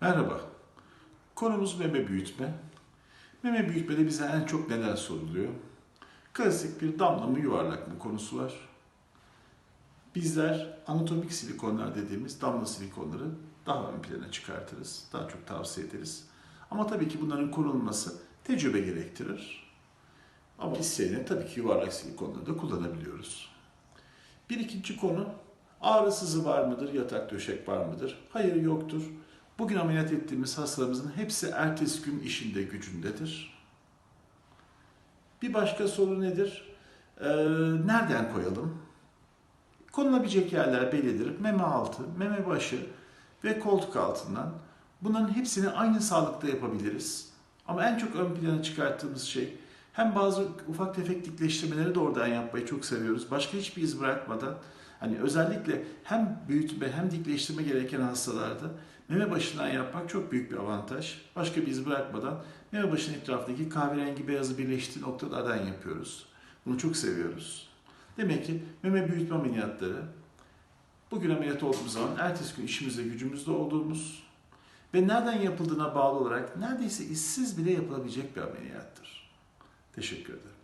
Merhaba. Konumuz meme büyütme. Meme büyütmede bize en çok neler soruluyor? Klasik bir damla mı yuvarlak mı konusu var. Bizler anatomik silikonlar dediğimiz damla silikonları daha ön plana çıkartırız. Daha çok tavsiye ederiz. Ama tabii ki bunların kullanılması tecrübe gerektirir. Ama isteyene tabii ki yuvarlak silikonları da kullanabiliyoruz. Bir ikinci konu ağrı var mıdır, yatak döşek var mıdır? Hayır yoktur. Bugün ameliyat ettiğimiz hastalarımızın hepsi ertesi gün işinde gücündedir. Bir başka soru nedir? Ee, nereden koyalım? Konulabilecek yerler bellidir. Meme altı, meme başı ve koltuk altından. Bunların hepsini aynı sağlıkta yapabiliriz. Ama en çok ön plana çıkarttığımız şey hem bazı ufak tefek dikleştirmeleri de oradan yapmayı çok seviyoruz. Başka hiçbir iz bırakmadan hani özellikle hem büyütme hem dikleştirme gereken hastalarda meme başından yapmak çok büyük bir avantaj. Başka bir iz bırakmadan meme başının etrafındaki kahverengi beyazı birleştiği noktalardan yapıyoruz. Bunu çok seviyoruz. Demek ki meme büyütme ameliyatları bugün ameliyat olduğumuz zaman ertesi gün işimizde gücümüzde olduğumuz ve nereden yapıldığına bağlı olarak neredeyse işsiz bile yapılabilecek bir ameliyattır. Teşekkür ederim.